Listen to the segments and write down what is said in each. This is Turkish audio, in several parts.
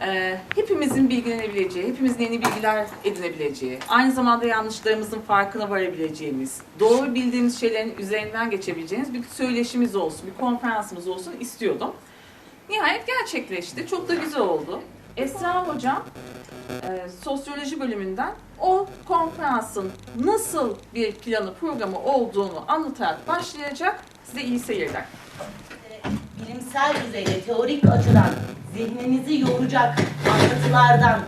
e, hepimizin bilgilenebileceği, hepimizin yeni bilgiler edinebileceği, aynı zamanda yanlışlarımızın farkına varabileceğimiz, doğru bildiğimiz şeylerin üzerinden geçebileceğimiz bir söyleşimiz olsun, bir konferansımız olsun istiyordum. Nihayet gerçekleşti. Çok da güzel oldu. Esra Hocam e, sosyoloji bölümünden o konferansın nasıl bir planı, programı olduğunu anlatarak başlayacak. Size iyi seyirler. bilimsel düzeyde, teorik açıdan zihninizi yoracak anlatılardan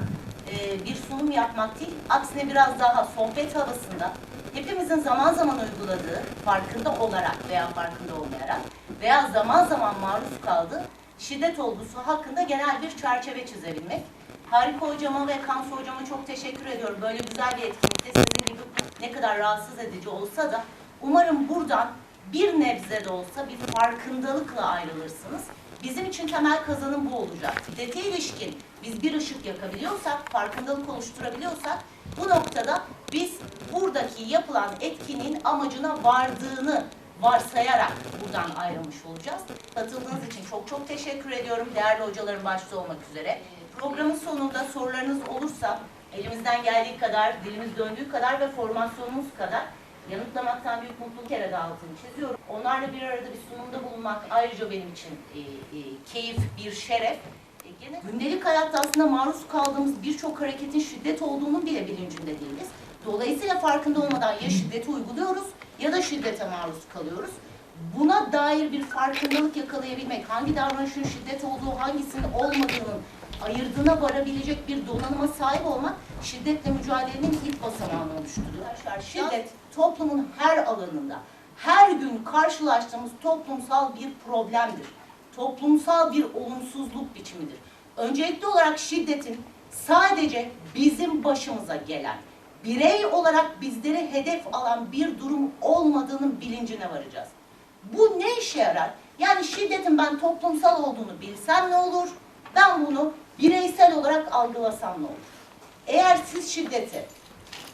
e, bir sunum yapmak değil, aksine biraz daha sohbet havasında hepimizin zaman zaman uyguladığı, farkında olarak veya farkında olmayarak veya zaman zaman maruz kaldığı şiddet olgusu hakkında genel bir çerçeve çizebilmek. Harika hocama ve Kansu hocama çok teşekkür ediyorum. Böyle güzel bir etkinlikte sizin gibi ne kadar rahatsız edici olsa da umarım buradan bir nebze de olsa bir farkındalıkla ayrılırsınız. Bizim için temel kazanım bu olacak. Şiddete ilişkin biz bir ışık yakabiliyorsak, farkındalık oluşturabiliyorsak bu noktada biz buradaki yapılan etkinliğin amacına vardığını varsayarak buradan ayrılmış olacağız. Katıldığınız için çok çok teşekkür ediyorum. Değerli hocalarım başta olmak üzere. Programın sonunda sorularınız olursa elimizden geldiği kadar, dilimiz döndüğü kadar ve formasyonumuz kadar yanıtlamaktan büyük mutluluk kere de altını çiziyorum. Onlarla bir arada bir sunumda bulunmak ayrıca benim için e, e, keyif, bir şeref. E, gene gündelik hayatta aslında maruz kaldığımız birçok hareketin şiddet olduğunun bile bilincinde değiliz. Dolayısıyla farkında olmadan ya şiddeti uyguluyoruz ya da şiddete maruz kalıyoruz. Buna dair bir farkındalık yakalayabilmek, hangi davranışın şiddet olduğu, hangisinin olmadığının ayırdığına varabilecek bir donanıma sahip olmak şiddetle mücadelenin ilk basamağını oluşturuyor. Arkadaşlar şiddet toplumun her alanında, her gün karşılaştığımız toplumsal bir problemdir. Toplumsal bir olumsuzluk biçimidir. Öncelikli olarak şiddetin sadece bizim başımıza gelen, birey olarak bizleri hedef alan bir durum olmadığının bilincine varacağız. Bu ne işe yarar? Yani şiddetin ben toplumsal olduğunu bilsem ne olur? Ben bunu bireysel olarak algılasam ne olur? Eğer siz şiddeti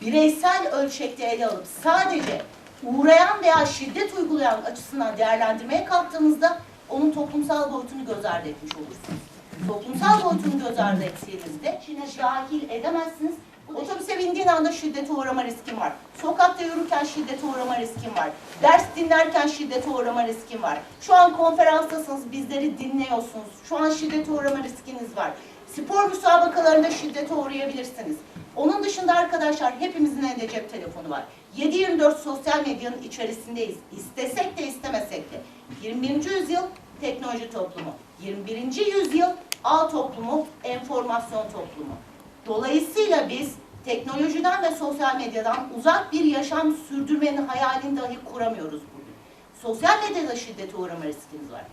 bireysel ölçekte ele alıp sadece uğrayan veya şiddet uygulayan açısından değerlendirmeye kalktığınızda onun toplumsal boyutunu göz ardı etmiş olursunuz. Toplumsal boyutunu göz ardı ettiğinizde içine dahil edemezsiniz. Otobüse bindiğin anda şiddete uğrama riskin var. Sokakta yürürken şiddete uğrama riskin var. Ders dinlerken şiddete uğrama riskin var. Şu an konferanstasınız, bizleri dinliyorsunuz. Şu an şiddete uğrama riskiniz var. Spor müsabakalarında şiddete uğrayabilirsiniz. Onun dışında arkadaşlar hepimizin elinde cep telefonu var. 7-24 sosyal medyanın içerisindeyiz. İstesek de istemesek de. 21. yüzyıl teknoloji toplumu. 21. yüzyıl ağ toplumu, enformasyon toplumu. Dolayısıyla biz teknolojiden ve sosyal medyadan uzak bir yaşam sürdürmenin hayalini dahi kuramıyoruz bugün. Sosyal medyada şiddete uğrama riskimiz var.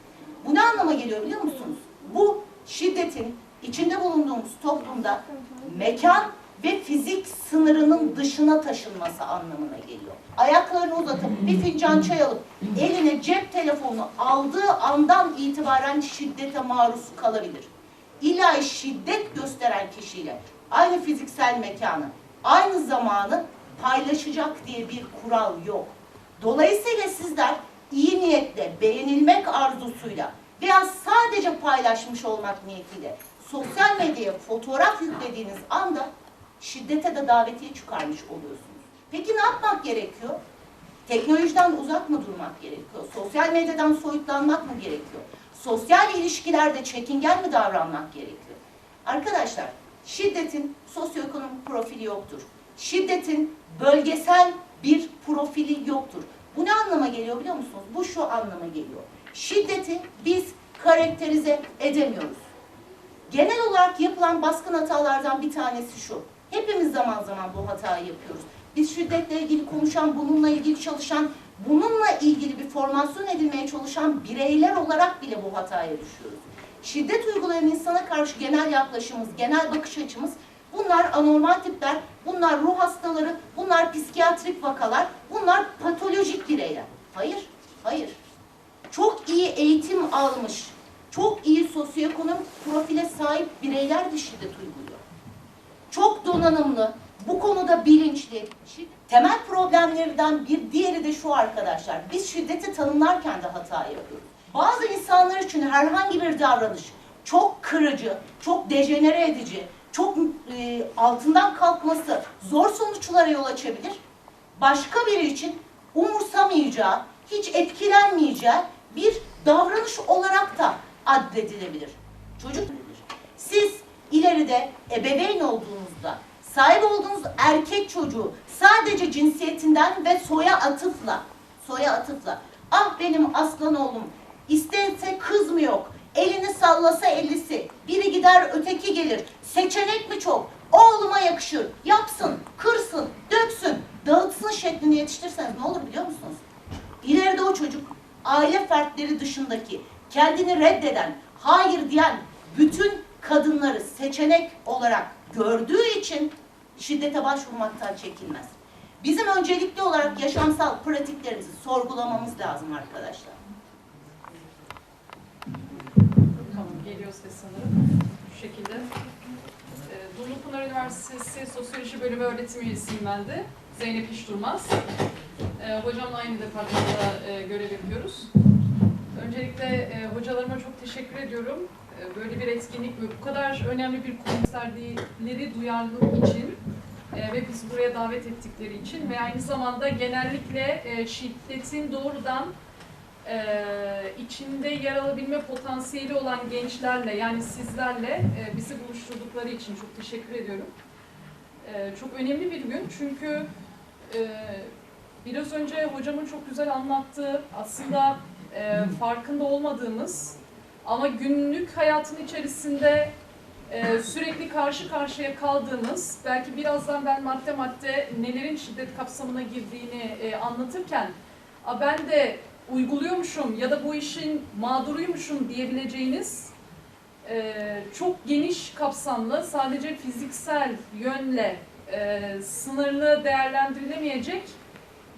Bu ne anlama geliyor biliyor musunuz? Bu şiddetin içinde bulunduğumuz toplumda mekan ve fizik sınırının dışına taşınması anlamına geliyor. Ayaklarını uzatıp bir fincan çay alıp eline cep telefonu aldığı andan itibaren şiddete maruz kalabilir. İlla şiddet gösteren kişiyle aynı fiziksel mekanı, aynı zamanı paylaşacak diye bir kural yok. Dolayısıyla sizler iyi niyetle, beğenilmek arzusuyla veya sadece paylaşmış olmak niyetiyle sosyal medyaya fotoğraf yüklediğiniz anda şiddete de davetiye çıkarmış oluyorsunuz. Peki ne yapmak gerekiyor? Teknolojiden uzak mı durmak gerekiyor? Sosyal medyadan soyutlanmak mı gerekiyor? Sosyal ilişkilerde çekingen mi davranmak gerekiyor? Arkadaşlar, şiddetin sosyoekonomik profili yoktur. Şiddetin bölgesel bir profili yoktur. Bu ne anlama geliyor biliyor musunuz? Bu şu anlama geliyor. Şiddeti biz karakterize edemiyoruz. Genel olarak yapılan baskın hatalardan bir tanesi şu. Hepimiz zaman zaman bu hatayı yapıyoruz. Biz şiddetle ilgili konuşan, bununla ilgili çalışan, bununla ilgili bir formasyon edilmeye çalışan bireyler olarak bile bu hataya düşüyoruz. Şiddet uygulayan insana karşı genel yaklaşımımız, genel bakış açımız bunlar anormal tipler, bunlar ruh hastaları, bunlar psikiyatrik vakalar, bunlar patolojik bireyler. Hayır, hayır. Çok iyi eğitim almış, çok iyi sosyoekonomik bireyler de şiddet uyguluyor. Çok donanımlı, bu konuda bilinçli. Temel problemlerden bir diğeri de şu arkadaşlar. Biz şiddeti tanımlarken de hata yapıyoruz. Bazı insanlar için herhangi bir davranış çok kırıcı, çok dejenere edici, çok e, altından kalkması zor sonuçlara yol açabilir. Başka biri için umursamayacağı, hiç etkilenmeyeceği bir davranış olarak da addedilebilir. Çocuk siz ileride ebeveyn olduğunuzda sahip olduğunuz erkek çocuğu sadece cinsiyetinden ve soya atıfla soya atıfla ah benim aslan oğlum istese kız mı yok elini sallasa ellisi biri gider öteki gelir seçenek mi çok oğluma yakışır yapsın kırsın döksün dağıtsın şeklinde yetiştirirseniz ne olur biliyor musunuz? İleride o çocuk aile fertleri dışındaki kendini reddeden, hayır diyen bütün kadınları seçenek olarak gördüğü için şiddete başvurmaktan çekinmez. Bizim öncelikli olarak yaşamsal pratiklerimizi sorgulamamız lazım arkadaşlar. Tamam, geliyor ses sanırım. Şu şekilde. Ee, Dumlu Pınar Üniversitesi Sosyoloji Bölümü öğretim üyesiyim ben de. Zeynep İş. Ee, hocamla aynı departmanda e, görev yapıyoruz. Öncelikle e, hocalarıma çok teşekkür ediyorum. E, böyle bir etkinlik ve bu kadar önemli bir konu serdiğleri duyarlılık için e, ve bizi buraya davet ettikleri için ve aynı zamanda genellikle e, şiddetin doğrudan içinde yer alabilme potansiyeli olan gençlerle yani sizlerle bizi buluşturdukları için çok teşekkür ediyorum. Çok önemli bir gün çünkü biraz önce hocamın çok güzel anlattığı aslında farkında olmadığımız ama günlük hayatın içerisinde e, sürekli karşı karşıya kaldığımız, belki birazdan ben madde madde nelerin şiddet kapsamına girdiğini e, anlatırken "A, ben de uyguluyormuşum ya da bu işin mağduruymuşum diyebileceğiniz e, çok geniş kapsamlı, sadece fiziksel yönle e, sınırlı değerlendirilemeyecek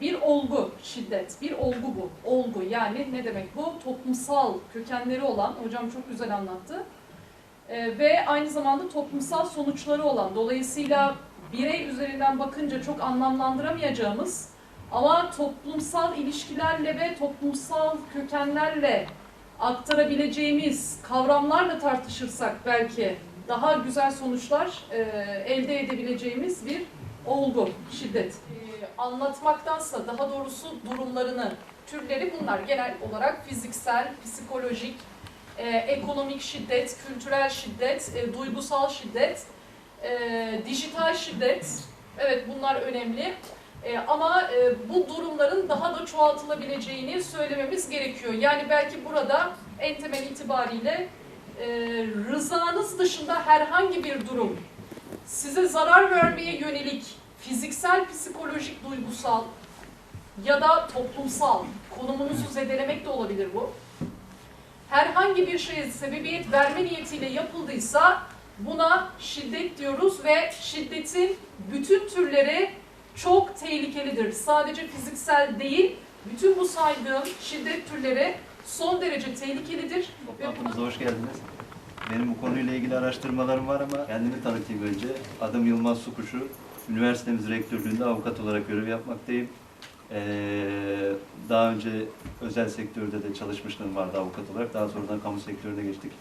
bir olgu şiddet, bir olgu bu. Olgu yani ne demek bu? Toplumsal kökenleri olan, hocam çok güzel anlattı. E, ve aynı zamanda toplumsal sonuçları olan, dolayısıyla birey üzerinden bakınca çok anlamlandıramayacağımız ama toplumsal ilişkilerle ve toplumsal kökenlerle aktarabileceğimiz kavramlarla tartışırsak belki daha güzel sonuçlar e, elde edebileceğimiz bir olgu, şiddet. Anlatmaktansa daha doğrusu durumlarını, türleri bunlar. Genel olarak fiziksel, psikolojik, e, ekonomik şiddet, kültürel şiddet, e, duygusal şiddet, e, dijital şiddet. Evet bunlar önemli. E, ama e, bu durumların daha da çoğaltılabileceğini söylememiz gerekiyor. Yani belki burada en temel itibariyle e, rızanız dışında herhangi bir durum size zarar vermeye yönelik fiziksel, psikolojik, duygusal ya da toplumsal konumunuzu zedelemek de olabilir bu. Herhangi bir şeye sebebiyet verme niyetiyle yapıldıysa buna şiddet diyoruz ve şiddetin bütün türleri çok tehlikelidir. Sadece fiziksel değil, bütün bu saydığım şiddet türleri son derece tehlikelidir. Toplantımıza hoş geldiniz. Benim bu konuyla ilgili araştırmalarım var ama kendimi tanıtayım önce. Adım Yılmaz Sukuşu. Üniversitemiz rektörlüğünde avukat olarak görev yapmaktayım. Ee, daha önce özel sektörde de çalışmışlığım vardı avukat olarak. Daha sonradan kamu sektörüne geçtik.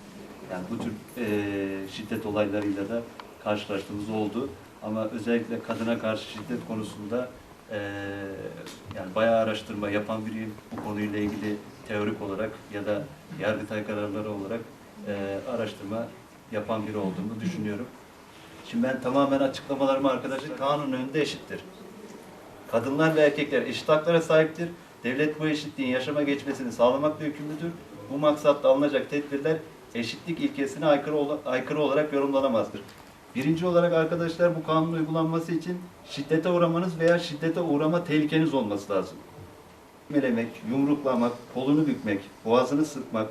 Yani bu tür e, şiddet olaylarıyla da karşılaştığımız oldu. Ama özellikle kadına karşı şiddet konusunda e, yani bayağı araştırma yapan biriyim. Bu konuyla ilgili teorik olarak ya da yargıtay kararları olarak e, araştırma yapan biri olduğumu düşünüyorum. Şimdi ben tamamen açıklamalarımı arkadaşlar kanun önünde eşittir. Kadınlar ve erkekler eşit haklara sahiptir. Devlet bu eşitliğin yaşama geçmesini sağlamakla yükümlüdür. Bu maksatla alınacak tedbirler eşitlik ilkesine aykırı, aykırı olarak yorumlanamazdır. Birinci olarak arkadaşlar bu kanun uygulanması için şiddete uğramanız veya şiddete uğrama tehlikeniz olması lazım. Melemek, yumruklamak, kolunu bükmek, boğazını sıkmak,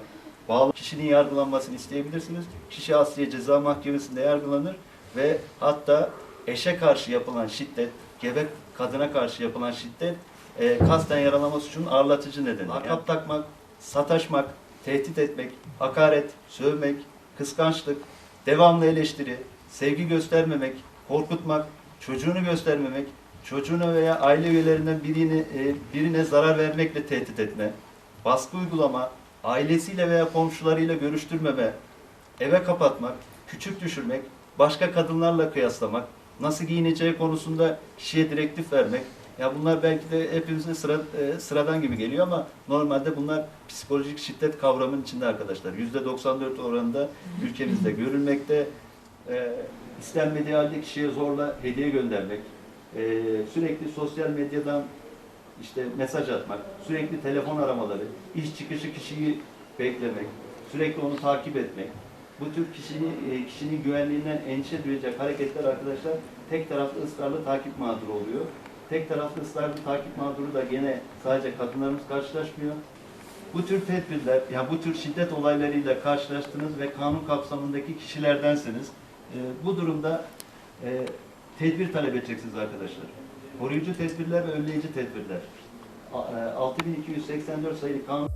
bağlı kişinin yargılanmasını isteyebilirsiniz. Kişi Asliye Ceza Mahkemesi'nde yargılanır ve hatta eşe karşı yapılan şiddet, gebe kadına karşı yapılan şiddet e, kasten yaralama suçunun ağırlatıcı nedeni. Lakap takmak, sataşmak, tehdit etmek, hakaret, sövmek, kıskançlık, devamlı eleştiri, sevgi göstermemek, korkutmak, çocuğunu göstermemek, çocuğuna veya aile üyelerinden birini, e, birine zarar vermekle tehdit etme, baskı uygulama, ailesiyle veya komşularıyla görüştürmeme, eve kapatmak, küçük düşürmek, başka kadınlarla kıyaslamak, nasıl giyineceği konusunda kişiye direktif vermek. Ya bunlar belki de hepimize sıra, e, sıradan gibi geliyor ama normalde bunlar psikolojik şiddet kavramının içinde arkadaşlar. %94 oranında ülkemizde görülmekte. E, istenmediği halde kişiye zorla hediye göndermek, e, sürekli sosyal medyadan işte mesaj atmak, sürekli telefon aramaları, iş çıkışı kişiyi beklemek, sürekli onu takip etmek. Bu tür kişinin, e, kişinin güvenliğinden endişe duyacak hareketler arkadaşlar tek taraflı ısrarlı takip mağduru oluyor. Tek taraflı ısrarlı takip mağduru da gene sadece kadınlarımız karşılaşmıyor. Bu tür tedbirler, ya bu tür şiddet olaylarıyla karşılaştınız ve kanun kapsamındaki kişilerdensiniz. E, bu durumda e, tedbir talep edeceksiniz arkadaşlar. Koruyucu tedbirler ve önleyici tedbirler. A- e, 6284 sayılı kanun